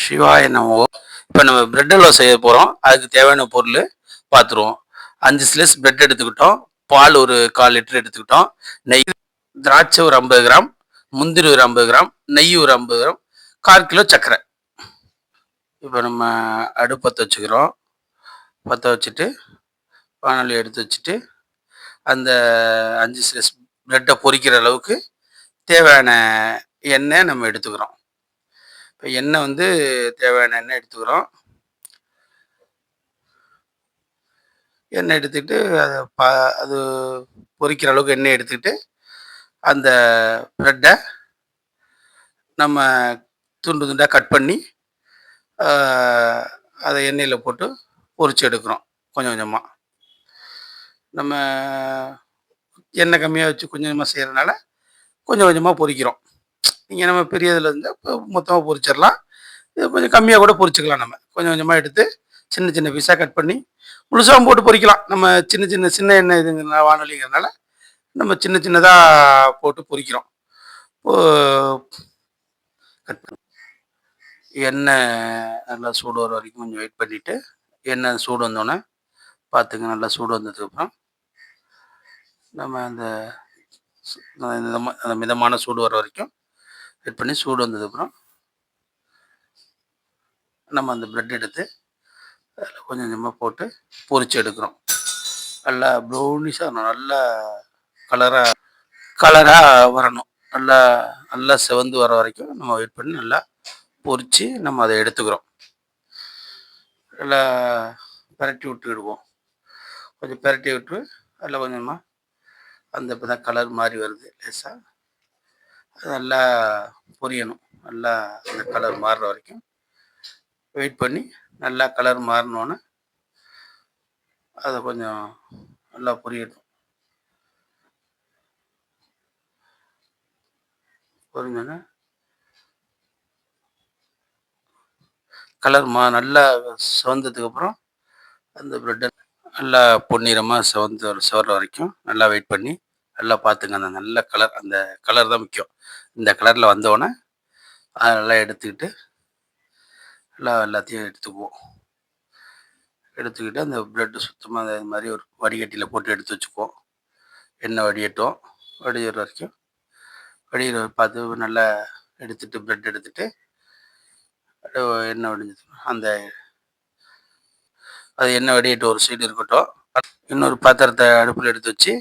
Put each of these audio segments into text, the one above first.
சிவாய நமோ. இப்போ நம்ம பிரெட் அல்வா செய்ய போகிறோம் அதுக்கு தேவையான பொருள் பார்த்துருவோம் அஞ்சு ஸ்லைஸ் பிரெட் எடுத்துக்கிட்டோம். பால் ஒரு கால் லிட்டர் எடுத்துக்கிட்டோம். நெய் திராட்சை ஒரு ஐம்பது கிராம். முந்திரி ஒரு ஐம்பது கிராம். நெய் ஒரு ஐம்பது கிராம். கால் கிலோ சர்க்கரை. இப்போ நம்ம அடுப்பத்தை வச்சுக்கிறோம். பற்ற வச்சுட்டு வானொலி எடுத்து வச்சுட்டு அந்த அஞ்சு ஸ்லைஸ் பிரெட்டை பொரிக்கிற அளவுக்கு தேவையான எண்ணெய் நம்ம எடுத்துக்கிறோம். இப்போ எண்ணெய் வந்து தேவையான எண்ணெய் எடுத்துக்கிறோம். எண்ணெய் எடுத்துக்கிட்டு அதை ப அது பொரிக்கிற அளவுக்கு எண்ணெய் எடுத்துக்கிட்டு அந்த ப்ரெட்டை நம்ம துண்டு துண்டாக கட் பண்ணி அதை எண்ணெயில் போட்டு பொறிச்சு எடுக்கிறோம் கொஞ்சம் கொஞ்சமாக நம்ம எண்ணெய் கம்மியாக வச்சு கொஞ்சம் கொஞ்சமாக செய்கிறதுனால கொஞ்சம் கொஞ்சமாக பொறிக்கிறோம். நீங்கள் நம்ம பெரிய இதில் இருந்து இப்போ மொத்தமாக பொரிச்சிடலாம். இது கொஞ்சம் கம்மியாக கூட பொறிச்சிக்கலாம் நம்ம. கொஞ்சம் கொஞ்சமாக எடுத்து சின்ன சின்ன பீஸாக கட் பண்ணி முழுசாகவும் போட்டு பொறிக்கலாம் நம்ம சின்ன சின்ன சின்ன எண்ணெய் இதுங்கிற வானொலிங்கிறதுனால நம்ம சின்ன சின்னதாக போட்டு பொறிக்கிறோம் கட் பண்ணி எண்ணெய் நல்லா சூடு வர வரைக்கும் கொஞ்சம் வெயிட் பண்ணிவிட்டு எண்ணெய் சூடு வந்தோடனே பார்த்துங்க நல்லா சூடு வந்ததுக்கப்புறம் நம்ம அந்த அந்த மிதமான சூடு வர வரைக்கும் வெயிட் பண்ணி சூடு வந்ததுக்கப்புறம் நம்ம அந்த ப்ரெட் எடுத்து அதில் கொஞ்சம் கொஞ்சமாக போட்டு பொறிச்சு எடுக்கிறோம். நல்லா ப்ரௌனிஷாக நல்லா கலராக கலராக வரணும். நல்லா நல்லா செவந்து வர வரைக்கும் நம்ம வெயிட் பண்ணி நல்லா பொரித்து நம்ம அதை எடுத்துக்கிறோம். நல்லா பரட்டி விட்டுக்கிடுவோம் கொஞ்சம் பரட்டி விட்டு அதில் கொஞ்சமாக அந்த இப்போ தான் கலர் மாறி வருது. லேசாக நல்லா பொரியணும். நல்லா அந்த கலர் மாறுற வரைக்கும். வெயிட் பண்ணி நல்லா கலர் மாறினோன்னே அதை கொஞ்சம் நல்லா பொரியட்டும். பொரிஞ்சோன்னே கலர் மா நல்லா சிவந்ததுக்கப்புறம் அந்த ப்ரெட்டை நல்லா பொன்னிறமாக சிவந்து சிவர வரைக்கும் நல்லா வெயிட் பண்ணி நல்லா பார்த்துங்க. அந்த நல்ல கலர் அந்த கலர் தான் முக்கியம். இந்த கலரில் வந்தோடனே அதை நல்லா எடுத்துக்கிட்டு நல்லா எல்லாத்தையும் எடுத்துக்குவோம். எடுத்துக்கிட்டு அந்த ப்ரெட்டு சுத்தமாக அந்த மாதிரி ஒரு வடிகட்டியில் போட்டு எடுத்து வச்சுக்குவோம். எண்ணெய் வடியட்டும் வடிகிற வரைக்கும் வடிகிற பார்த்து நல்லா எடுத்துகிட்டு ப்ரெட் எடுத்துகிட்டு எண்ணெய் வடிஞ்சது அந்த அது எண்ணெய் வடிகட்டு ஒரு சைடு இருக்கட்டும். இன்னொரு பாத்திரத்தை அடுப்பில் எடுத்து வச்சு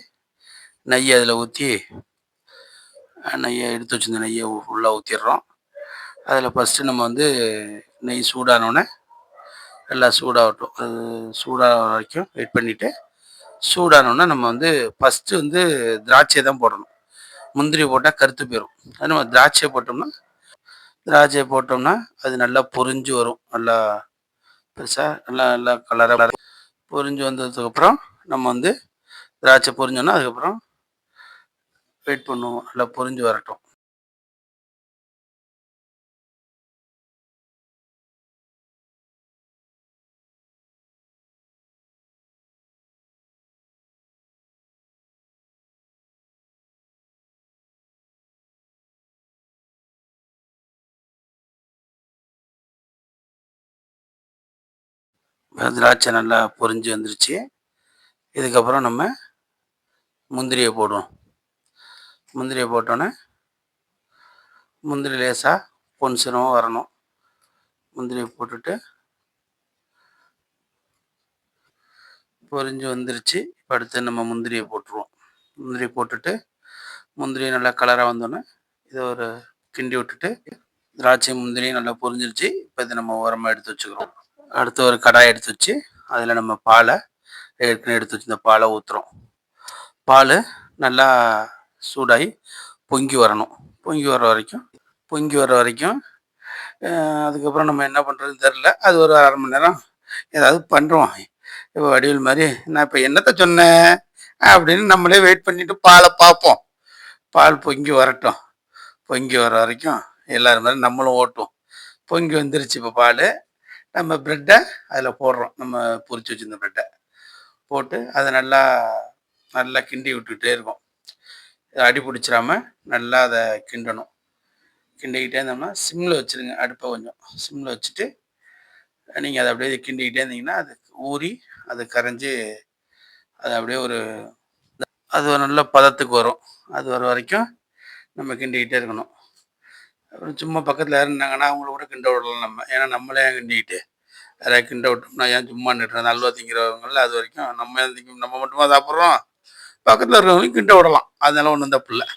நெய்யை அதில் ஊற்றி நெய்யை எடுத்து வச்சுருந்த நெய்யை ஃபுல்லாக ஊற்றிடுறோம். அதில் ஃபஸ்ட்டு நம்ம வந்து நெய் சூடானோடனே எல்லாம் சூடாகட்டும். அது சூடாக வரைக்கும் வெயிட் பண்ணிவிட்டு சூடானோடனே நம்ம வந்து ஃபஸ்ட்டு வந்து திராட்சை தான் போடணும். முந்திரி போட்டால் கருத்து போயிடும் அது நம்ம திராட்சை போட்டோம்னா திராட்சை போட்டோம்னா அது நல்லா பொரிஞ்சு வரும். நல்லா பெருசாக நல்லா நல்லா கலராக பொரிஞ்சு வந்ததுக்கப்புறம் நம்ம வந்து திராட்சை பொறிஞ்சோன்னா அதுக்கப்புறம் வெயிட் பண்ணுவோம் நல்லா பொரிஞ்சு வரட்டும். திராட்சை நல்லா பொரிஞ்சு வந்துருச்சு. இதுக்கப்புறம் நம்ம முந்திரியை போடுவோம் முந்திரியை போட்டோன்னே முந்திரி லேசாக பொன்சனமாக வரணும். முந்திரியை போட்டுட்டு பொரிஞ்சு வந்துருச்சு. இப்போ அடுத்து நம்ம முந்திரியை போட்டுருவோம். முந்திரி போட்டுட்டு முந்திரி நல்லா கலராக வந்தோன்னே இதை ஒரு கிண்டி விட்டுட்டு திராட்சை முந்திரி நல்லா பொரிஞ்சிருச்சு. இப்போ இதை நம்ம உரமாக எடுத்து வச்சுக்கிறோம். அடுத்து ஒரு கடாய் எடுத்து வச்சு அதில் நம்ம பாலை ஏற்கனவே எடுத்து வச்சு இந்த பாலை ஊற்றுறோம் பால் நல்லா சூடாகி பொங்கி வரணும். பொங்கி வர வரைக்கும் பொங்கி வர வரைக்கும் அதுக்கப்புறம் நம்ம என்ன பண்ணுறதுன்னு தெரில அது ஒரு அரை மணி நேரம் ஏதாவது பண்ணுறோம் இப்போ வடிவில் மாதிரி நான் இப்போ என்னத்தை சொன்னேன்? அப்படின்னு நம்மளே வெயிட் பண்ணிவிட்டு பாலை பார்ப்போம். பால் பொங்கி வரட்டும். பொங்கி வர வரைக்கும் எல்லோரும் மாதிரி நம்மளும் ஓட்டுவோம் பொங்கி வந்துருச்சு இப்போ பால். நம்ம ப்ரெட்டை அதில் போடுறோம். நம்ம பொரிச்சு வச்சுருந்த ப்ரெட்டை போட்டு அதை நல்லா நல்லா கிண்டி விட்டுக்கிட்டே இருக்கும். அடி பிடிச்சிடாம நல்லா அதை கிண்டணும். கிண்டிக்கிட்டே இருந்தோம்னா சிம்மில் வச்சுருங்க அடுப்பை கொஞ்சம். சிம்மில் வச்சுட்டு நீங்கள் அதை அப்படியே கிண்டிக்கிட்டே இருந்தீங்கன்னா அது ஊறி அது கரைஞ்சி அது அப்படியே ஒரு அது ஒரு நல்ல பதத்துக்கு வரும். அது வர வரைக்கும் நம்ம கிண்டிக்கிட்டே இருக்கணும். அப்புறம் சும்மா பக்கத்தில் இருந்தாங்கன்னா அவங்கள கூட கிண்ட விடலாம் நம்ம. ஏன்னா நம்மளே ஏன் கிண்டிக்கிட்டு? யாராவது கிண்ட விட்டோம்னா ஏன் சும்மா நிட்டுறது அல்வா திங்கிறவங்கள அது வரைக்கும் நம்ம நம்ம மட்டுமா சாப்பிட்றோம்? பக்கத்தில் இருக்கிறவங்களையும் கிண்ட விடலாம். அதனால ஒன்றும் தப்பு இல்லை.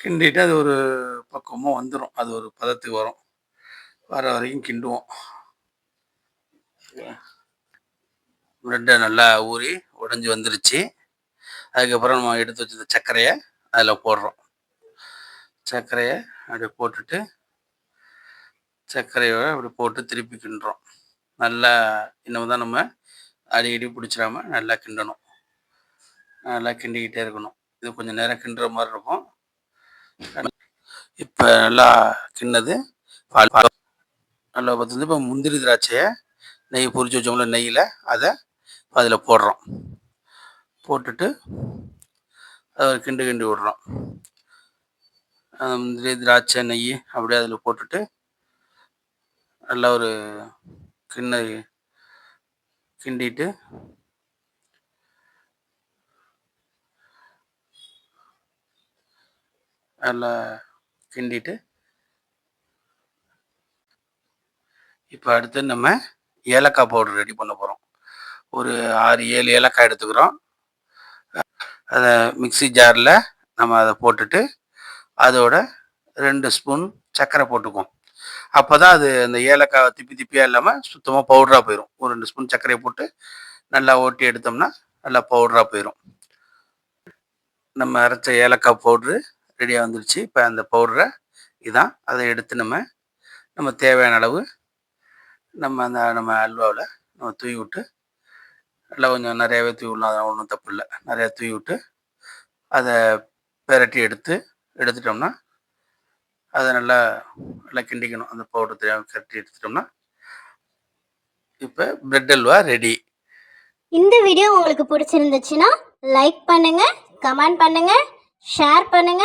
கிண்டிட்டு அது ஒரு பக்குவமாக வந்துடும் அது ஒரு பதத்துக்கு வரும். வர வரைக்கும் கிண்டுவோம். பிரெட்டை நல்லா ஊறி உடஞ்சி வந்துருச்சு. அதுக்கப்புறம் நம்ம எடுத்து வச்சிருந்த சர்க்கரையை அதில் போடுறோம். சர்க்கரையை அப்படி போட்டுட்டு சர்க்கரையோட அப்படி போட்டு திருப்பி கிண்டுறோம். நல்லா இன்னும் தான் நம்ம அடிக்கடி பிடிச்சிடாம நல்லா கிண்டணும். நல்லா கிண்டிக்கிட்டே இருக்கணும். இது கொஞ்சம் நேரம் கிண்டுற மாதிரி இருக்கும். இப்போ நல்லா கிண்ணது. பால் பால் நல்லா பார்த்து இப்போ முந்திரி திராட்சையை நெய் பொறிச்சு வச்சோம்ல நெய்யில் அதை அதில் போடுறோம். போட்டுட்டு அதை கிண்டு கிண்டி விடுறோம். முந்திரி திராட்சை நெய் அப்படியே அதில் போட்டுட்டு நல்லா ஒரு கிண்ண கிண்டிட்டு நல்லா கிண்டிட்டு இப்போ அடுத்து நம்ம ஏலக்காய் பவுடர் ரெடி பண்ண போகிறோம். ஒரு ஆறு ஏழு ஏலக்காய் எடுத்துக்கிறோம். அதை மிக்ஸி ஜாரில் நம்ம அதை போட்டுட்டு அதோட ரெண்டு ஸ்பூன் சர்க்கரை போட்டுக்குவோம். அப்போ தான் அது அந்த ஏலக்காய் திப்பி திப்பியாக இல்லாமல் சுத்தமாக பவுடராக போயிடும். ஒரு ரெண்டு ஸ்பூன் சர்க்கரையை போட்டு நல்லா ஓட்டி எடுத்தோம்னா நல்லா பவுடராக போயிடும். நம்ம அரைச்ச ஏலக்காய் பவுட்ரு ரெடியாக வந்துருச்சு. இப்போ அந்த பவுடரை இதான். அதை எடுத்து நம்ம நம்ம தேவையான அளவு நம்ம அந்த நம்ம அல்வாவில் நம்ம தூவி விட்டு நல்லா கொஞ்சம் நிறையாவே தூவி விடலாம். அதெல்லாம் ஒன்றும் தப்பு இல்லை. நிறையா தூவி விட்டு அதை பெரட்டி எடுத்து எடுத்துட்டோம்னா அதை நல்லா நல்லா கிண்டிக்கணும். அந்த பவுடர் தெரியாமல் கட்டி எடுத்துட்டோம்னா இப்போ பிரெட் அல்வா ரெடி இந்த வீடியோ உங்களுக்கு பிடிச்சிருந்துச்சுன்னா லைக் பண்ணுங்க கமெண்ட் பண்ணுங்க ஷேர் பண்ணுங்க.